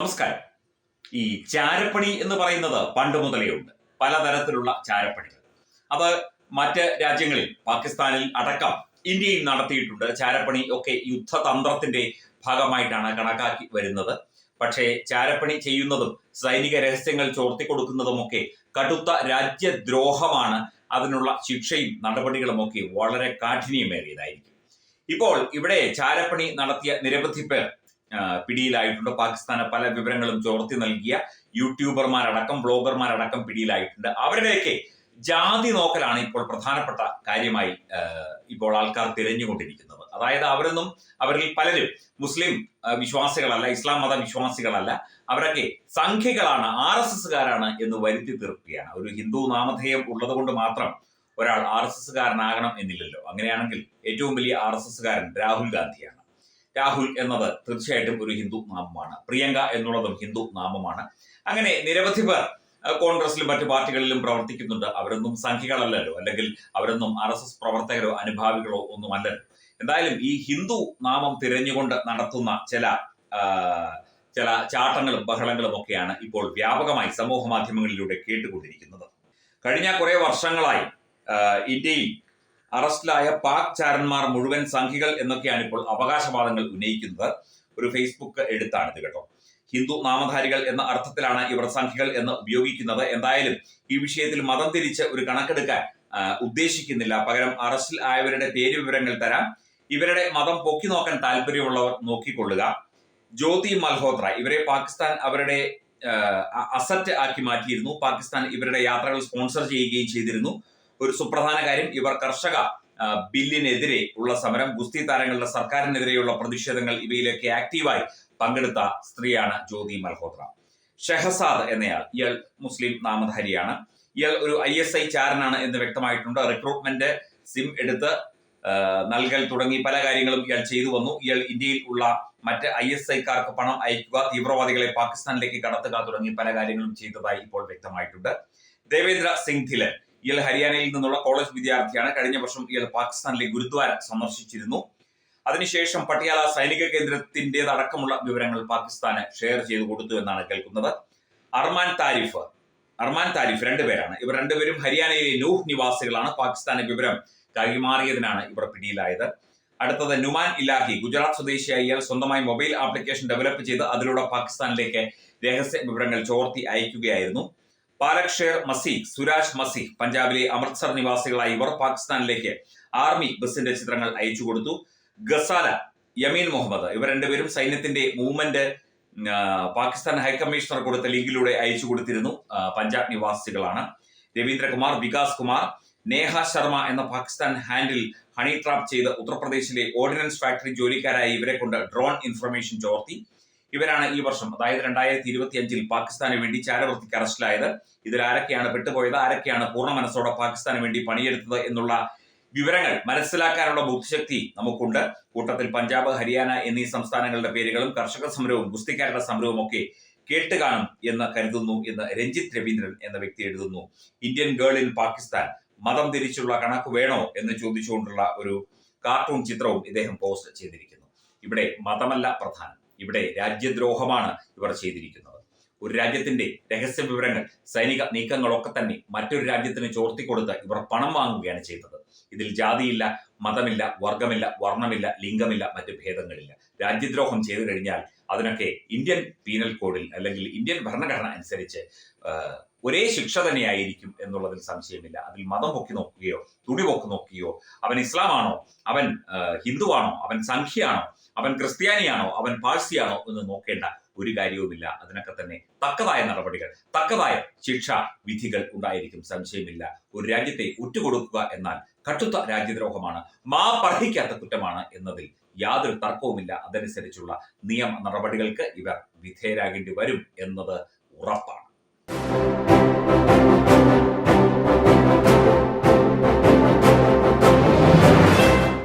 നമസ്കാരം. ഈ ചാരപ്പണി എന്ന് പറയുന്നത് പണ്ട് മുതലേ ഉണ്ട്. പലതരത്തിലുള്ള ചാരപ്പണികൾ. അത് മറ്റ് രാജ്യങ്ങളിൽ പാകിസ്ഥാനിൽ അടക്കം ഇന്ത്യയിൽ നടത്തിയിട്ടുണ്ട്. ചാരപ്പണി ഒക്കെ യുദ്ധതന്ത്രത്തിന്റെ ഭാഗമായിട്ടാണ് കണക്കാക്കി വരുന്നത്. പക്ഷേ ചാരപ്പണി ചെയ്യുന്നതും സൈനിക രഹസ്യങ്ങൾ ചോർത്തി ചോർത്തിക്കൊടുക്കുന്നതുമൊക്കെ കടുത്ത രാജ്യദ്രോഹമാണ്. അതിനുള്ള ശിക്ഷയും നടപടികളും ഒക്കെ വളരെ കാഠിന്യമേറിയതായിരിക്കും. ഇപ്പോൾ ഇവിടെ ചാരപ്പണി നടത്തിയ നിരവധി പേർ പിടിയിലായിട്ടുണ്ട്. പാകിസ്ഥാന് പല വിവരങ്ങളും ചോർത്തി നൽകിയ യൂട്യൂബർമാരടക്കം ബ്ലോഗർമാരടക്കം പിടിയിലായിട്ടുണ്ട്. അവരുടെയൊക്കെ ജാതി നോക്കലാണ് ഇപ്പോൾ പ്രധാനപ്പെട്ട കാര്യമായി ഇപ്പോൾ ആൾക്കാർ തിരഞ്ഞുകൊണ്ടിരിക്കുന്നത്. അതായത് അവരൊന്നും അവരിൽ പലരും മുസ്ലിം വിശ്വാസികളല്ല ഇസ്ലാം മത വിശ്വാസികളല്ല. അവരൊക്കെ സംഖ്യകളാണ് ആർ എസ് എസ്സുകാരാണ് എന്ന് വരുത്തി തീർക്കുകയാണ്. ഒരു ഹിന്ദു നാമധേയം ഉള്ളത് കൊണ്ട് മാത്രം ഒരാൾ ആർ എസ് എസ്സുകാരനാകണം എന്നില്ലല്ലോ. അങ്ങനെയാണെങ്കിൽ ഏറ്റവും വലിയ ആർ എസ് എസ്സുകാരൻ രാഹുൽ ഗാന്ധിയാണ്. രാഹുൽ എന്നത് തീർച്ചയായിട്ടും ഒരു ഹിന്ദു നാമമാണ്. പ്രിയങ്ക എന്നുള്ളതും ഹിന്ദു നാമമാണ്. അങ്ങനെ നിരവധി പേർ കോൺഗ്രസിലും മറ്റു പാർട്ടികളിലും പ്രവർത്തിക്കുന്നുണ്ട്. അവരൊന്നും സംഘികളല്ലല്ലോ. അല്ലെങ്കിൽ അവരൊന്നും ആർ എസ് എസ് പ്രവർത്തകരോ അനുഭാവികളോ ഒന്നും അല്ലല്ലോ എന്തായാലും ഈ ഹിന്ദു നാമം തിരഞ്ഞുകൊണ്ട് നടത്തുന്ന ചില ചില ചാട്ടങ്ങളും ബഹളങ്ങളും ഒക്കെയാണ് ഇപ്പോൾ വ്യാപകമായി സമൂഹ മാധ്യമങ്ങളിലൂടെ കേട്ടുകൊണ്ടിരിക്കുന്നത്. കഴിഞ്ഞ കുറെ വർഷങ്ങളായി ഇന്ത്യയിൽ അറസ്റ്റിലായ പാക് ചാരന്മാർ മുഴുവൻ സംഘികൾ എന്നൊക്കെയാണ് ഇപ്പോൾ അവകാശവാദങ്ങൾ ഉന്നയിക്കുന്നത്. ഒരു ഫേസ്ബുക്ക് എടുത്താണിത് കേട്ടോ. ഹിന്ദു നാമധാരികൾ എന്ന അർത്ഥത്തിലാണ് ഇവർ സംഘികൾ എന്ന് ഉപയോഗിക്കുന്നത്. എന്തായാലും ഈ വിഷയത്തിൽ മതം തിരിച്ച് ഒരു കണക്കെടുക്കാൻ ഉദ്ദേശിക്കുന്നില്ല. പകരം അറസ്റ്റിൽ ആയവരുടെ പേര് വിവരങ്ങൾ തരാം. ഇവരുടെ മതം പൊക്കി നോക്കാൻ താല്പര്യമുള്ളവർ നോക്കിക്കൊള്ളുക. ജ്യോതി മൽഹോത്ര ഇവരെ പാകിസ്ഥാൻ അവരുടെ അസറ്റ് ആക്കി മാറ്റിയിരുന്നു. പാകിസ്ഥാൻ ഇവരുടെ യാത്രകൾ സ്പോൺസർ ചെയ്യുകയും ചെയ്തിരുന്നു. ഒരു സുപ്രധാന കാര്യം. ഇവർ കർഷക ബില്ലിനെതിരെ ഉള്ള സമരം ഗുസ്തി താരങ്ങളുടെ സർക്കാരിനെതിരെയുള്ള പ്രതിഷേധങ്ങൾ ഇവയിലേക്ക് ആക്റ്റീവായി പങ്കെടുത്ത സ്ത്രീയാണ് ജ്യോതി മൽഹോത്ര. ഷെഹസാദ് എന്നയാൾ ഇയാൾ മുസ്ലിം നാമധാരിയാണ്. ഇയാൾ ഒരു ഐ എസ് ഐ ചാരനാണ് എന്ന് വ്യക്തമായിട്ടുണ്ട്. റിക്രൂട്ട്മെന്റ് സിം എടുത്ത് നൽകൽ തുടങ്ങി പല കാര്യങ്ങളും ഇയാൾ ചെയ്തു വന്നു. ഇയാൾ ഇന്ത്യയിൽ ഉള്ള മറ്റ് ഐ എസ് ഐക്കാർക്ക് പണം അയക്കുക തീവ്രവാദികളെ പാകിസ്ഥാനിലേക്ക് കടത്തുക തുടങ്ങി പല കാര്യങ്ങളും ചെയ്തതായി ഇപ്പോൾ വ്യക്തമായിട്ടുണ്ട്. ദേവേന്ദ്ര സിംഗ് ധിലൻ ഇയാൾ ഹരിയാനയിൽ നിന്നുള്ള കോളേജ് വിദ്യാർത്ഥിയാണ്. കഴിഞ്ഞ വർഷം ഇയാൾ പാകിസ്ഥാനിലെ ഗുരുദ്വാര സന്ദർശിച്ചിരുന്നു. അതിനുശേഷം പട്ടിയാല സൈനിക കേന്ദ്രത്തിന്റെതടക്കമുള്ള വിവരങ്ങൾ പാകിസ്ഥാന് ഷെയർ ചെയ്തു കൊടുത്തു എന്നാണ് കേൾക്കുന്നത്. അർമാൻ താരിഫ് അർമാൻ താരിഫ് രണ്ടുപേരാണ് ഇവർ രണ്ടുപേരും ഹരിയാനയിലെ നൂഹ് നിവാസികളാണ്. പാകിസ്ഥാന് വിവരം കൈമാറിയതിനാണ് ഇവർ പിടിയിലായത്. അടുത്തത് നുമാൻ ഇലാഹി ഗുജറാത്ത് സ്വദേശിയായ ഇയാൾ സ്വന്തമായി മൊബൈൽ ആപ്ലിക്കേഷൻ ഡെവലപ്പ് ചെയ്ത് അതിലൂടെ പാകിസ്ഥാനിലേക്ക് രഹസ്യ വിവരങ്ങൾ ചോർത്തി അയക്കുകയായിരുന്നു. പാലക് ഷേർ മസീഖ് സുരാജ് മസീഖ് പഞ്ചാബിലെ അമൃത്സർ നിവാസികളായ ഇവർ പാകിസ്ഥാനിലേക്ക് ആർമി ബസിന്റെ ചിത്രങ്ങൾ അയച്ചു കൊടുത്തു. ഗസാല യമീൻ മുഹമ്മദ് ഇവർ രണ്ടുപേരും സൈന്യത്തിന്റെ മൂവ്മെന്റ് പാകിസ്ഥാൻ ഹൈക്കമ്മീഷണർ കൊടുത്ത ലിങ്കിലൂടെ അയച്ചു കൊടുത്തിരുന്നു. പഞ്ചാബ് നിവാസികളാണ്. രവീന്ദ്രകുമാർ വികാസ് കുമാർ നേഹ ശർമ്മ എന്ന പാകിസ്ഥാൻ ഹാൻഡിൽ ഹണി ട്രാപ്പ് ചെയ്ത് ഉത്തർപ്രദേശിലെ ഓർഡിനൻസ് ഫാക്ടറി ജോലിക്കാരായ ഇവരെ കൊണ്ട് ഡ്രോൺ ഇൻഫർമേഷൻ ചോർത്തി. ഇവരാണ് ഈ വർഷം അതായത് രണ്ടായിരത്തി ഇരുപത്തി അഞ്ചിൽ പാകിസ്ഥാന് വേണ്ടി ചാരവൃത്തിക്ക് അറസ്റ്റിലായത്. ഇതിൽ ആരൊക്കെയാണ് പെട്ടുപോയത് ആരൊക്കെയാണ് പൂർണ മനസ്സോടെ പാകിസ്ഥാന് വേണ്ടി പണിയെടുത്തത് എന്നുള്ള വിവരങ്ങൾ മനസ്സിലാക്കാനുള്ള ബുദ്ധിശക്തി നമുക്കുണ്ട്. കൂട്ടത്തിൽ പഞ്ചാബ് ഹരിയാന എന്നീ സംസ്ഥാനങ്ങളുടെ പേരുകളും കർഷക സമരവും ഗുസ്തിക്കാരുടെ സമരവും ഒക്കെ കേട്ട് കാണും എന്ന് കരുതുന്നു എന്ന് രഞ്ജിത്ത് രവീന്ദ്രൻ എന്ന വ്യക്തി എഴുതുന്നു. ഇന്ത്യൻ ഗേൾ ഇൻ പാകിസ്ഥാൻ മതം തിരിച്ചുള്ള കണക്ക് വേണോ എന്ന് ചോദിച്ചുകൊണ്ടുള്ള ഒരു കാർട്ടൂൺ ചിത്രവും ഇദ്ദേഹം പോസ്റ്റ് ചെയ്തിരിക്കുന്നു. ഇവിടെ മതമല്ല പ്രധാനം. ഇവിടെ രാജ്യദ്രോഹമാണ് ഇവർ ചെയ്തിരിക്കുന്നത്. ഒരു രാജ്യത്തിന്റെ രഹസ്യ വിവരങ്ങൾ സൈനിക നീക്കങ്ങളൊക്കെ തന്നെ മറ്റൊരു രാജ്യത്തിന് ചോർത്തിക്കൊടുത്ത് ഇവർ പണം വാങ്ങുകയാണ് ചെയ്തത്. ഇതിൽ ജാതിയില്ല മതമില്ല വർഗമില്ല വർണമില്ല ലിംഗമില്ല മറ്റ് ഭേദങ്ങളില്ല. രാജ്യദ്രോഹം ചെയ്തു കഴിഞ്ഞാൽ അതിനൊക്കെ ഇന്ത്യൻ പീനൽ കോഡിൽ അല്ലെങ്കിൽ ഇന്ത്യൻ ഭരണഘടന അനുസരിച്ച് ഒരേ ശിക്ഷ തന്നെയായിരിക്കും എന്നുള്ളതിൽ സംശയമില്ല. അതിൽ മതം പൊക്കി നോക്കുകയോ തുണി പൊക്കി നോക്കുകയോ അവൻ ഇസ്ലാമാണോ അവൻ ഹിന്ദുവാണോ അവൻ സംഖ്യയാണോ അവൻ ക്രിസ്ത്യാനിയാണോ അവൻ പാഴ്സിയാണോ എന്ന് നോക്കേണ്ട ഒരു കാര്യവുമില്ല. അതിനൊക്കെ തന്നെ തക്കതായ നടപടികൾ തക്കതായ ശിക്ഷ വിധികൾ ഉണ്ടായിരിക്കും. സംശയമില്ല. ഒരു രാജ്യത്തെ ഉറ്റുകൊടുക്കുക എന്നാൽ കട്ടുത്ത രാജ്യദ്രോഹമാണ് മാ പഠിക്കാത്ത കുറ്റമാണ് എന്നതിൽ യാതൊരു തർക്കവുമില്ല. അതനുസരിച്ചുള്ള നിയമ നടപടികൾക്ക് ഇവർ വിധേയരാകേണ്ടി വരും എന്നത് ഉറപ്പാണ്.